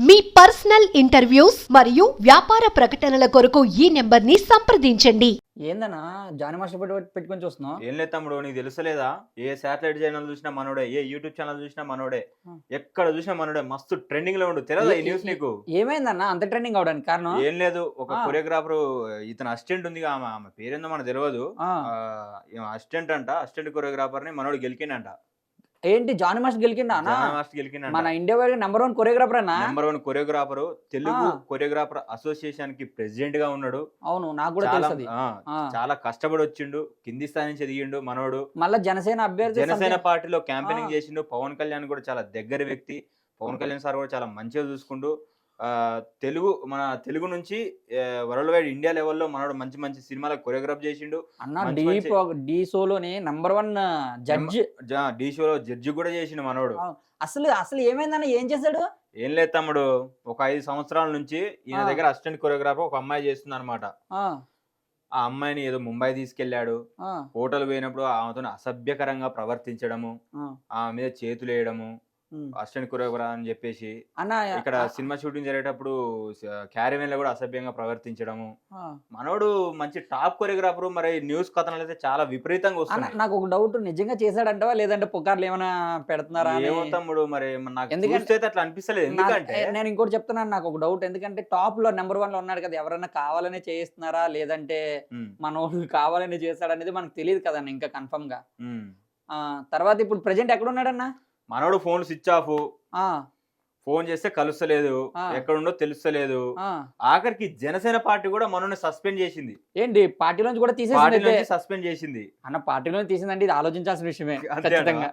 మీ personal interviews మరియు వ్యాపార ప్రకటనల కొరకు ఈ నెంబర్ని సంప్రదించండి. ఏందన్నా? జాని మాస్టర్ పెట్టి పెట్టుకొని చూస్తున్నావు? ఏం లేదు తమ్ముడు నీకు తెలుసలేదా? ఏ శాటిలైట్ ఛానల్ చూసినా మనోడే ఏ యూట్యూబ్ ఛానల్ చూసినా మనోడే. ఎక్కడ చూసినా మనోడే మస్తు ట్రెండింగ్లో ఉండు. తెలియదా ఈ న్యూస్ నీకు? ఏమైందన్నా? అంత ట్రెండింగ్ అవడానికి కారణం? ఏం లేదు ఒక. కొరియోగ్రాఫర్ ఇతను అసిస్టెంట్ ఉంది ఆమె ఆమె పేరేందో మనకు తెలియదు ఆ, అసిస్టెంట్ అంట అసిస్టెంట్ కొరియోగ్రాఫర్ని మనోడు గెలికిండంట. ఏంటి? జాని మాస్టర్ గెలికిండా మాస్టర్ గెలికిండంట మన India wide number one choreographer అన్న? Number one choreographer Telugu. Choreographer అసోసియేషన్కి ప్రెసిడెంట్గా ఉన్నాడు. అవును నాకు కూడా తెలుసు. చాలా కష్టపడి వచ్చిండు. కింది స్థాయి నుంచి ఎదిగిండు మనోడు. మళ్ళా జనసేన అభ్యర్థి జనసేన పార్టీలో క్యాంపెయినింగ్. చేసిండు. పవన్ కళ్యాణ్ కూడా చాలా దగ్గర వ్యక్తి. పవన్ కళ్యాణ్ సార్ కూడా చాలా మంచిగా చూసుకుంటూ తెలుగు మన తెలుగు నుంచి వరల్డ్ వైడ్ ఇండియా లెవెల్లో మనోడు మంచి మంచి సినిమాలకు కొరియోగ్రాఫ్ చేసిండు. అన్న డీ డీ షోలోని నంబర్ వన్ జడ్జ్. ఢీ షోలో జడ్జి కూడా చేసిండు మనోడు. అసలు అసలు ఏమైందన్న ఏం చేశాడు? ఏం లేదు తమ్ముడు ఒక ఐదు సంవత్సరాల నుంచి ఈయన. దగ్గర అసిస్టెంట్ కొరియోగ్రాఫర్ ఒక అమ్మాయి చేస్తుంది అనమాట ఆ, అమ్మాయిని ఏదో ముంబై తీసుకెళ్ళాడు హోటల్ పోయినప్పుడు ఆమెతో అసభ్యకరంగా ప్రవర్తించడము ఆ, ఆమె మీద చేతులు వేయడము. అసిస్టెంట్ కొరియోగ్రాఫర్ అని చెప్పేసి అన్న ఇక్కడ సినిమా షూటింగ్ జరిగేటప్పుడు క్యారీమెన్లో కూడా అసభ్యంగా ప్రవర్తించడము. మనోడు మంచి టాప్ కొరియోగ్రాఫర్ మరి న్యూస్ కథనాలు అయితే చాలా విపరీతంగా వస్తున్నాయి. నాకు ఒక డౌట్ నిజంగా చేశాడంటవా? లేదంటే పుకార్లు ఏమైనా పెడుతున్నారా తమ్ముడు మరి నాకు ఎందుకంటే- అట్లా అనిపిస్తలేదు. ఎందుకంటే నేను ఇంకోటి చెప్తున్నాను నాకు ఒక డౌట్. ఎందుకంటే టాప్లో నెంబర్ వన్లో ఉన్నాడు కదా ఎవరైనా కావాలనే చేయిస్తున్నారా? లేదంటే మనోడు కావాలని చేస్తాడు అనేది మనకు తెలియదు కదన్న ఇంకా కన్ఫర్మ్గా తర్వాత ఇప్పుడు ప్రెజెంట్ ఎక్కడ ఉన్నాడన్న మనోడు ఫోన్ స్విచ్ ఆఫ్. ఆ, ఫోన్ చేస్తే కలుస్తలేదు. ఎక్కడుండో తెలుస్తలేదు. ఆఖరికి జనసేన పార్టీ కూడా మనోని సస్పెండ్ చేసింది. ఏంటి? పార్టీలోంచి కూడా తీసేసింది సస్పెండ్ చేసింది. అన్న పార్టీలో తీసిందంటే ఇది ఆలోచించాల్సిన విషయమే.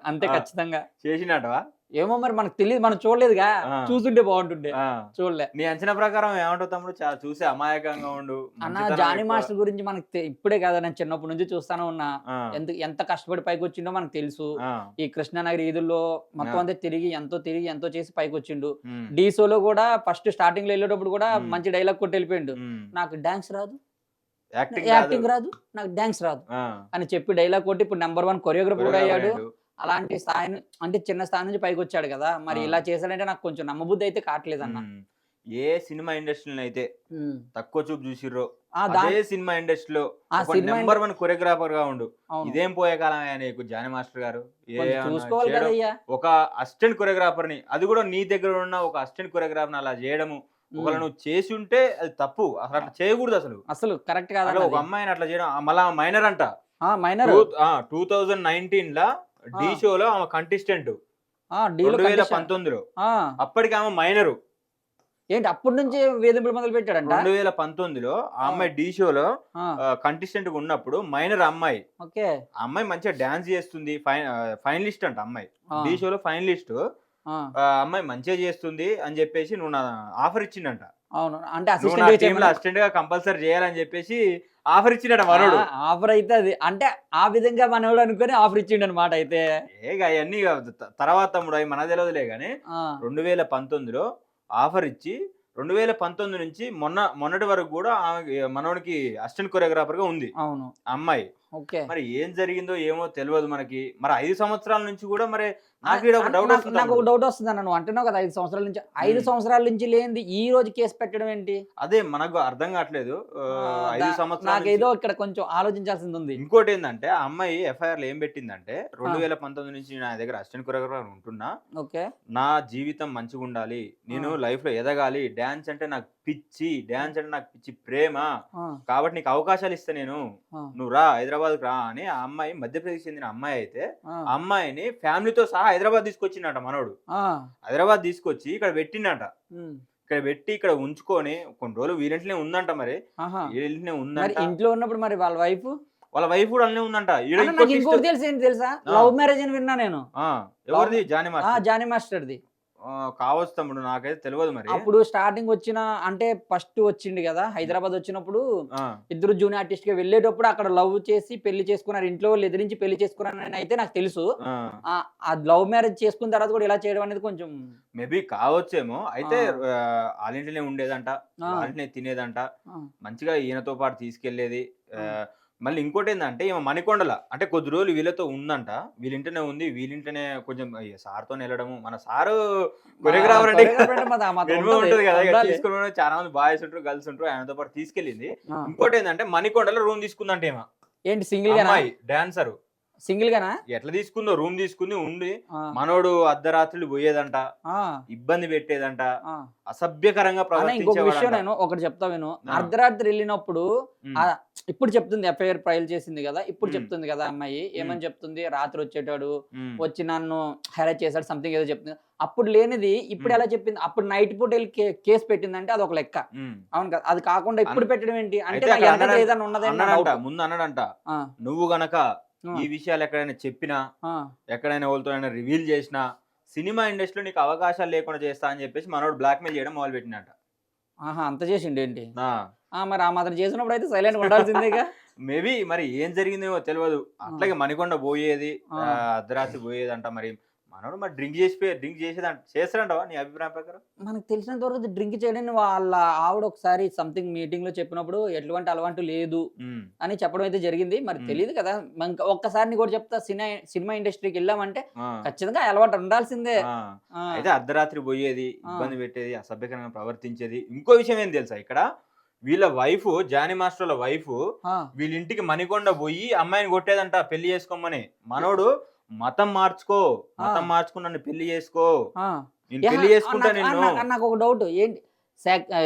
అంతే. ఖచ్చితంగా. చేసినట్టవా ఏమో మరి మనకు తెలియదు మనం చూడలేదుగా. చూస్తుంటే బాగుంటుండే. చూడలే. నీ అంచనా ప్రకారం ఏమంటావు తమ్ముడు? చాలా చూసి అమాయకంగా ఉండు. అన్న జానీ. మాస్టర్ గురించి మనకు ఇప్పుడే కదా నేను చిన్నప్పటి నుంచి చూస్తానే ఉన్నా. ఎంత ఎంత కష్టపడి పైకి వచ్చిండో మనకు తెలుసు. ఈ కృష్ణానగర్ ఈదుల్లో మొత్తం. అంతా తిరిగి ఎంతో తిరిగి ఎంతో చేసి పైకి వచ్చిండు ఉమ్, డీ షోలో కూడా ఫస్ట్ స్టార్టింగ్లో వెళ్ళేటప్పుడు కూడా. మంచి డైలాగ్ కొట్టి వెళ్ళిపోయిండు. నాకు డాన్స్ రాదు. యాక్టింగ్ రాదు. నాకు డాన్స్ రాదు. అని చెప్పి డైలాగ్ కొట్టి ఇప్పుడు నెంబర్ వన్ కొరియోగ్రఫర్ కూడా అయ్యాడు. అలాంటి స్థాయి అంటే చిన్న స్థాయి నుంచి పైకి వచ్చాడు కదా మరి. ఇలా చేశాడంటే నాకు కొంచెం నమ్మబుద్ధి అయితే కావట్లేదు అన్న. ఏ సినిమా ఇండస్ట్రీలో అయితే. తక్కువ చూపు చూసిర్రో అదే సినిమా ఇండస్ట్రీలో నెంబర్ వన్ కొరియోగ్రాఫర్గా ఉండు. ఇదేం పోయే కాలం నీకు జానీ మాస్టర్ గారు ఒక అసిస్టెంట్ కొరియోగ్రాఫర్ని అది కూడా నీ దగ్గర ఉన్న ఒక అసిస్టెంట్ కొరియోగ్రాఫర్ని అలా చేయడము ఒకవేళ. నువ్వు చేసి ఉంటే అది తప్పు అసలు అట్లా చేయకూడదు అసలు అసలు కరెక్ట్ కాదు ఒక అమ్మాయిని అట్లా చేయడం మళ్ళా మైనర్ అంట మైనర్ టూ థౌజండ్ నైన్టీన్ లా డి ఆ. షోలో ఆమె కంటెస్టెంట్. రెండు వేల పంతొమ్మిదిలో. అప్పటికి ఆమె మైనరు. ఏంటి అప్పటి నుంచి వేధింపులు మొదలు పెట్టాడంట? రెండు వేల పంతొమ్మిదిలో ఆ. అమ్మాయి డి షోలో కంటెస్టెంట్గా ఉన్నప్పుడు మైనర్ అమ్మాయి. ఓకే. అమ్మాయి మంచిగా డాన్స్ చేస్తుంది ఫైనలిస్ట్ అంట అమ్మాయి. డి షోలో ఫైనలిస్ట్. అమ్మాయి మంచిగా చేస్తుంది అని చెప్పేసి నువ్వు నా ఆఫర్ ఇచ్చిండంట అవును. అంటే అసిస్టెంట్గా కంపల్సరీ చేయాలని చెప్పేసి ఆఫర్ ఇచ్చిండట మనోడు. ఆఫర్ అయితే అది. అంటే ఆ విధంగా మనోడు అనుకుని ఆఫర్ ఇచ్చిండు అనమాట అయితే. ఏ అవన్నీ తర్వాత తమ్ముడు అవి మన తెలియదులే కానీ రెండు వేల పంతొమ్మిదిలో ఆఫర్ ఇచ్చి రెండు వేల పంతొమ్మిది నుంచి మొన్న మొన్నటి వరకు కూడా మనోడికి అసిస్టెంట్ కొరియోగ్రాఫర్గా ఉంది. అవును. అమ్మాయి. ఓకే. మరి ఏం జరిగిందో ఏమో తెలియదు మనకి. మరి ఐదు సంవత్సరాల నుంచి కూడా మరి నాకు ఒక డౌట్ నాకు- వస్తుంది నాకు. డౌట్ వస్తుంది అన్న నువ్వు అంటున్నావు కదా ఐదు సంవత్సరాల నుంచి. ఐదు. సంవత్సరాల నుంచి లేనిది ఈ రోజు కేసు పెట్టడం ఏంటి? అదే మనకు అర్థం కావట్లేదు. ఐదు సంవత్సరాల నాకేదో నుంచి- ఇక్కడ కొంచెం ఆలోచించాల్సింది ఉంది. ఇంకోటి ఏంటంటే ఆ అమ్మాయి ఎఫ్ఐఆర్లో ఏం పెట్టిందంటే రెండు వేల పంతొమ్మిది నుంచి నా దగ్గర అసిస్టెంట్ కొరియోగ్రాఫర్ ఉంటున్నా. ఓకే. నా జీవితం మంచిగా ఉండాలి నేను. లైఫ్లో ఎదగాలి. డాన్స్ అంటే నాకు పిచ్చి డాన్స్ అంటే నాకు పిచ్చి ప్రేమ. కాబట్టి నీకు అవకాశాలు ఇస్తా నేను. నువ్వు రా హైదరాబాద్ రా అని ఆ అమ్మాయి మధ్యప్రదేశ్ చెందిన అమ్మాయి అయితే అమ్మాయిని ఫ్యామిలీతో సహా హైదరాబాద్ తీసుకొచ్చిండట మనోడు. హైదరాబాద్ తీసుకొచ్చి ఇక్కడ పెట్టిండట. ఇక్కడ పెట్టి ఇక్కడ ఉంచుకొని కొన్ని రోజులు వీరింట్లోనే ఉందంట మరి. వీరింట్లోనే ఉందంట. ఇంట్లో ఉన్నప్పుడు మరి వాళ్ళ వైఫ్? వాళ్ళ వైఫ్ కూడా అన్నీ ఉందంట ఇంకోటి తెలుసు ఏంటి తెలుసా? ఆ. లవ్ మ్యారేజ్ అని విన్నా నేను. ఎవరిది? జానీ మాస్టర్. జానీ మాస్టర్ది. కావచ్చు తమ్ముడు నాకైతే తెలియదు మరి. అప్పుడు స్టార్టింగ్ వచ్చిన అంటే ఫస్ట్ వచ్చింది కదా హైదరాబాద్ వచ్చినప్పుడు ఇద్దరు జూనియర్ ఆర్టిస్ట్గా వెళ్ళేటప్పుడు అక్కడ లవ్ చేసి పెళ్ళి చేసుకున్నారు. ఇంట్లో వాళ్ళు ఎదిరించి పెళ్ళి చేసుకున్నారని అయితే నాకు తెలుసు. ఆ. లవ్ మ్యారేజ్ చేసుకున్న తర్వాత కూడా ఇలా చేయడం అనేది కొంచెం మేబీ కావచ్చేమో. అయితే ఆ. ఆ, వాళ్ళ ఇంట్లోనే ఉండేదంట ఆ. వాళ్ళ ఇంట్లోనే తినేదంట. మంచిగా ఈయనతో పాటు తీసుకెళ్ళేది మళ్ళీ ఇంకోటి ఏంటంటే ఈమె మణికొండల అంటే కొద్ది రోజులు వీళ్ళతో ఉందంట. వీళ్ళింటనే ఉంది వీళ్ళింటనే కొంచెం సార్తో వెళ్ళడము మన సారు కొరియోగ్రాఫర్ అంటే ఉంటది, కదా. తీసుకుని చాలా మంది బాయ్స్ ఉంటారు గర్ల్స్ ఉంటారు ఆయనతో పాటు తీసుకెళ్ళింది. ఇంకోటి ఏంటంటే మణికొండలో రూమ్ తీసుకుందంట ఏమో ఏంటి సింగిల్ డాన్సర్. సింగిల్ గానా ఎట్లా తీసుకుందో రూమ్ తీసుకుంది ఉండి మనోడు అర్ధరాత్రులు పోయేదంట ఆ, ఇబ్బంది పెట్టేదంట. అసభ్యకరంగా ఇంకొక విషయం నేను ఒకటి చెప్తా విను ఆ. అర్ధరాత్రి వెళ్ళినప్పుడు ఇప్పుడు చెప్తుంది ఎఫ్ఐఆర్ ఫైల్ చేసింది కదా ఇప్పుడు. చెప్తుంది కదా అమ్మాయి ఏమని చెప్తుంది రాత్రి వచ్చేటాడు. వచ్చి నన్ను హెరాస్ చేశాడు సంథింగ్ ఏదో చెప్తుంది అప్పుడు లేనిది ఇప్పుడు. ఎలా చెప్పింది అప్పుడు నైట్ పూట వెళ్ళి కేసు పెట్టిందంటే అది ఒక లెక్క. అవును కదా అది కాకుండా ఇప్పుడు పెట్టడం ఏంటి అంటే. ముందు అన్నాడంట నువ్వు గనక ఈ విషయాలు ఎక్కడైనా చెప్పినా. ఎక్కడైనా వాళ్ళతో రివీల్ చేసినా సినిమా ఇండస్ట్రీలో నీకు అవకాశాలు లేకుండా చేస్తా అని చెప్పేసి మనోడు బ్లాక్ మెయిల్ చేయడం మొదలు పెట్టినట్ట ఆహా అంత చేసిండు ఏంటి? ఆ, మరి ఆ మాత్రం చేసినప్పుడు అయితే సైలెంట్ ఉండాల్సిందేగా మేబీ మరి ఏం జరిగిందేమో తెలియదు అట్లాగే మణికొండ పోయేది అర్ధరాత్రి పోయేదంట మరి. మనోడు మరి డ్రింక్ చేసి డ్రింక్ చేసేదంట చేస్తాడంటవా నీ అభిప్రాయం ప్రకారం? మనకు తెలిసినంత వరకు డ్రింక్ చేయడానికి వాళ్ళ ఆవిడ ఒకసారి సంథింగ్ మీటింగ్లో చెప్పినప్పుడు ఎటువంటి అలవాటు లేదు అని చెప్పడం అయితే జరిగింది. మరి. తెలియదు కదా. ఒక్కసారి కూడా చెప్తా సినిమా సినిమా ఇండస్ట్రీకి వెళ్ళామంటే ఖచ్చితంగా అలవాటు ఉండాల్సిందే. అయితే అర్ధరాత్రి పోయేది. ఇబ్బంది పెట్టేది అసభ్యకరంగా ప్రవర్తించేది. ఇంకో విషయం ఏం తెలుసా ఇక్కడ? వీళ్ళ వైఫ్ జానీ మాస్టర్ల వైఫ్ వీళ్ళ ఇంటికి మణికొండ పోయి అమ్మాయిని కొట్టేదంట పెళ్ళి చేసుకోమని. మనోడు మతం మార్చుకో మతం. మార్చుకుని నన్ను పెళ్ళి చేసుకో. నేను పెళ్ళి చేసుకుంటా నాకు- నిన్ను. నాకు- నాకు ఒక డౌట్ ఏంటి?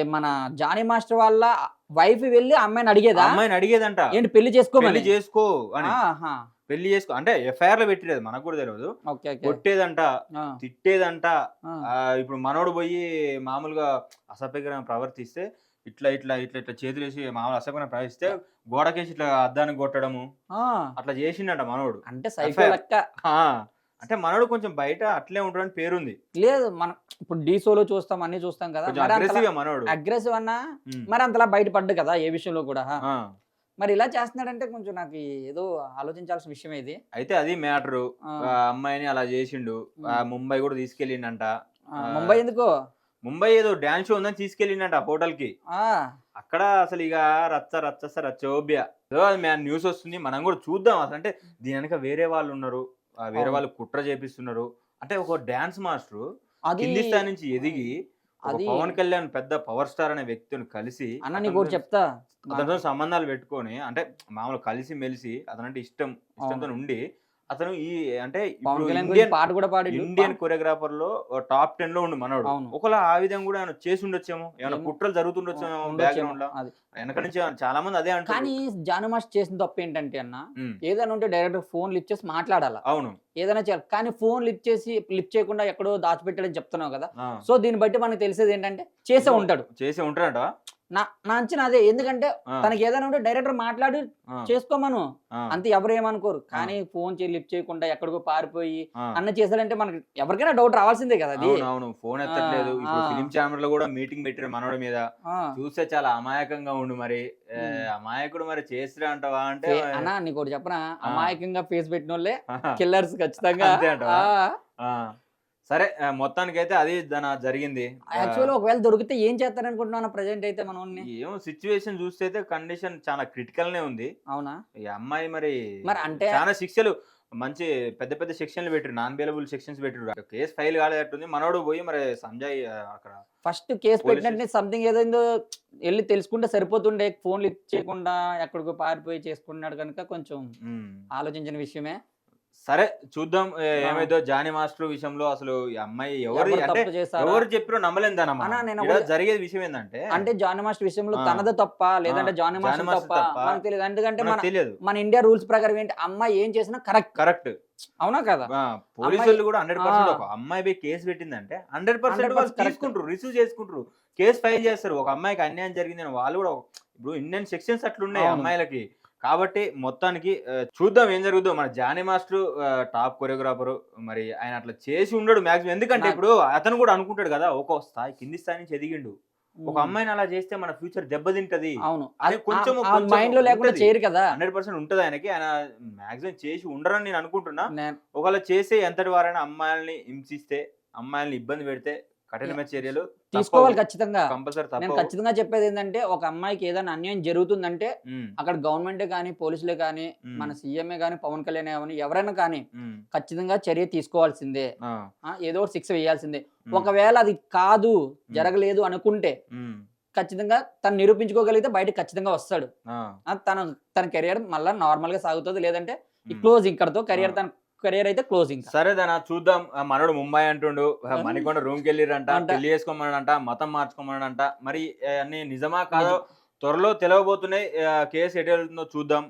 మన జానీ మాస్టర్ వాళ్ళ వైఫ్ వెళ్ళి అమ్మాయిని అడిగేదా? అమ్మాయిని అడిగేదంట. ఏంటి పెళ్ళి చేసుకోమని పెళ్ళి చేసుకో అని. పెళ్ళి చేసుకో. అంటే ఎఫ్ఐఆర్లో పెట్టిలేదు మనకు కూడా తెలియదు కొట్టేదంట తిట్టేదంట. ఇప్పుడు మనోడు పోయి మామూలుగా అసభ్యకరంగా ప్రవర్తిస్తే ఇట్లా ఇట్లా ఇట్లా ఇట్లా చేతులు వేసి మామూలు అసభ్యకరంగా ప్రవర్తిస్తే గోడకేసి ఇట్లా అద్దానికి కొట్టడము అట్లా చేసిండట మనోడు. అంటే సైకో Affair. లెక్క. అంటే మనోడు కొంచెం బయట అట్లే ఉంటాడని పేరుంది. లేదు మనం ఇప్పుడు డీసోలో చూస్తాం అన్ని చూస్తాం కదా మనోడు. అగ్రెసివ్ అన్నా. మరి అంతలా బయటపడ్డు కదా ఏ విషయంలో కూడా మరి ఇలా చేస్తున్నాడంటే కొంచెం నాకు ఏదో ఆలోచించాల్సిన విషయం ఇది. అయితే అది మ్యాటరు. అమ్మాయిని అలా చేసిండు. ముంబై కూడా తీసుకెళ్ళిండంట. ముంబై ఎందుకు? ముంబై ఏదో డాన్స్ షో ఉందని తీసుకెళ్ళిండంట హోటల్కి అక్కడ అసలు ఇక రచ్చ రచ్చ రచ్చోబ్య అది మ్యాన్ న్యూస్ వస్తుంది మనం కూడా చూద్దాం. అసలు అంటే దీని వెనక వేరే వాళ్ళు ఉన్నారు వేరే. వాళ్ళు కుట్ర చేపిస్తున్నారు. అంటే ఒక డాన్స్ మాస్టర్ కింది స్థాయి నుంచి ఎదిగి పవన్ కళ్యాణ్ పెద్ద పవర్ స్టార్ అనే వ్యక్తిని కలిసి అన్న నీకు చెప్తా. అతనితో సంబంధాలు పెట్టుకొని అంటే మామూలు కలిసి మెలిసి అతనంటే ఇష్టం ఇష్టంతో ఉండి అతను ఈ అంటే పాట కూడా పాడి ఇండియన్ కొరియోగ్రాఫర్లో టాప్ టెన్లో ఉండు మనోడు. ఒకవేళ ఆ విధంగా కూడా ఆయన చేసి ఉండొచ్చేమో? ఏమైనా ఏమో. కుట్రలు జరుగుతుండొచ్చేమో బ్యాక్గ్రౌండ్లో వెనక నుంచి చాలా మంది అదే అంటారు కానీ జాను మాస్టర్ చేసిన తప్పు ఏంటంటే అన్న ఏదైనా ఉంటే డైరెక్ట్ ఫోన్ లిఫ్ట్ చేసి మాట్లాడాల? అవును. ఏదైనా చేయాలి. కానీ ఫోన్ లిఫ్ట్ చేసి లిఫ్ట్ చేయకుండా ఎక్కడో దాచిపెట్టాడని చెప్తున్నావు కదా. సో దీన్ని బట్టి మనకు తెలిసేది ఏంటంటే చేసే ఉంటాడు. చేసి ఉంటాడట నా నా అంచనా అదే. ఎందుకంటే తనకి ఏదైనా ఉంటే డైరెక్టర్ మాట్లాడి చేసుకోమను అంతే ఎవరు ఏమనుకోరు. కానీ ఫోన్ చేసి లిఫ్ట్ చేయకుండా ఎక్కడికో పారిపోయి. అన్న చేశాడంటే మనకి ఎవరికైనా డౌట్ రావాల్సిందే కదా అది. అవును ఫోన్ ఎత్తట్లేదు. ఇప్పుడు. ఫిలిం ఛానల్లో కూడా మీటింగ్ పెట్టారు మనోడి మీద. చూస్తే చాలా అమాయకంగా ఉండు మరి. అమాయకుడు మరి చేసిరా అంటావా అంటే అన్న నీకు ఒకటి చెప్పనా అమాయకంగా ఫేస్ పెట్టిన వాళ్ళే. కిల్లర్స్ ఖచ్చితంగా. అంతే. సరే ఆ, మొత్తానికైతే అది దాని జరిగింది. యాక్చువల్ ఒకవేళ దొరికితే ఏం చేస్తారనుకుంటున్నాను ప్రజెంట్ అయితే మనం ఏమో సిచ్యువేషన్ చూస్తే అయితే కండిషన్ చాలా క్రిటికల్ నే ఉంది. అవునా? ఈ అమ్మాయి మరి మరి అంటే- చాలా శిక్షలు మంచి పెద్ద పెద్ద సెక్షన్లు పెట్టారు నాన్ బెయిలబుల్ సెక్షన్స్ పెట్టారు కేసు ఫైల్ కాలేదట్టుంది. మనోడు పోయి మరి సంజయ్ అక్కడ ఫస్ట్ కేసు పెట్టినట్టు సంథింగ్ ఏదో వెళ్ళి తెలుసుకుంటే సరిపోతుండే. ఫోన్ లిఫ్ట్ చేయకుండా ఎక్కడికో పారిపోయి చేసుకున్నాడు కనుక కొంచెం ఆలోచించిన విషయమే. సరే చూద్దాం. ఏమైందో జానీ మాస్టర్ విషయంలో అసలు ఈ అమ్మాయి ఎవరు ఎవరు అంటే చెప్పారో ఒకటి- జరిగేది విషయం ఏంటంటే అంటే జానీ మాస్టర్ విషయంలో. తనది తప్ప లేదంటే. జానీ మాస్టర్ తప్ప. మనకు తెలియదు ఎందుకంటే మన మనకు తెలియదు మన ఇండియా రూల్స్ ప్రకారం ఏంటి అమ్మాయి ఏం చేసినా కరెక్ట్ కరెక్ట్ అవునా కదా పోలీసు అమ్మాయి- వాళ్ళు కూడా హండ్రెడ్ పర్సెంట్. ఒక అమ్మాయి పోయి కేసు పెట్టిందంటే హండ్రెడ్ పర్సెంట్ 100% వాళ్ళు. తీసుకుంటారు రిసీవ్ చేసుకుంటారు కేసు ఫైల్ చేస్తారు ఒక అమ్మాయికి అన్యాయం జరిగిందని వాళ్ళు కూడా ఇప్పుడు ఇండియన్ సెక్షన్స్ అట్లున్నాయి. అమ్మాయిలకి కాబట్టి మొత్తానికి చూద్దాం ఏం జరుగుతుందో మన జానీ మాస్టర్ టాప్ కొరియోగ్రాఫర్ మరి ఆయన అట్లా చేసి ఉండడు మాక్సిమం. ఎందుకంటే ఇప్పుడు అతను కూడా అనుకుంటాడు కదా ఒక స్థాయి కింది స్థాయి నుంచి ఎదిగిండు. ఒక అమ్మాయిని అలా చేస్తే మన ఫ్యూచర్ దెబ్బతింటది. అవును. అది కొంచెం మైండ్లో లేకుండా. చేయరు కదా. హండ్రెడ్ పర్సెంట్ ఉంటది ఆయనకి. ఆయన మాక్సిమం చేసి ఉండరని నేను అనుకుంటున్నా. నేను- ఒకవేళ చేసే ఎంతటి వారైనా అమ్మాయిల్ని హింసిస్తే అమ్మాయిల్ని ఇబ్బంది పెడితే కఠినమైన చర్యలు తీసుకోవాలి ఖచ్చితంగా. నేను ఖచ్చితంగా చెప్పేది ఏంటంటే ఒక అమ్మాయికి ఏదైనా అన్యాయం జరుగుతుందంటే అక్కడ గవర్నమెంటే కానీ పోలీసులే కానీ మన సీఎంఏ కానీ పవన్ కళ్యాణ్ కానీ ఎవరైనా కానీ ఖచ్చితంగా చర్య తీసుకోవాల్సిందే. ఏదో ఒకటి శిక్ష వేయాల్సిందే. ఒకవేళ అది కాదు జరగలేదు అనుకుంటే ఖచ్చితంగా తను నిరూపించుకోగలిగితే బయటకు ఖచ్చితంగా వస్తాడు. తన తన కెరియర్ మళ్ళీ నార్మల్గా సాగుతుంది. లేదంటే ఈ క్లోజ్ ఇక్కడతో కెరియర్ తన కెరియర్ అయితే క్లోజ్ ఇంకా. సరే దానా చూద్దాం. మనోడు ముంబై అంటుండు. మణికొండ రూమ్ వెళ్ళిరంట. పెళ్ళి చేసుకోమన్నాడంట మతం మార్చుకోమన్నాడంట. మరి అన్ని నిజమా కాదో త్వరలో తెలవబోతున్నాయి. కేసు ఎటు వెళ్తుందో చూద్దాం.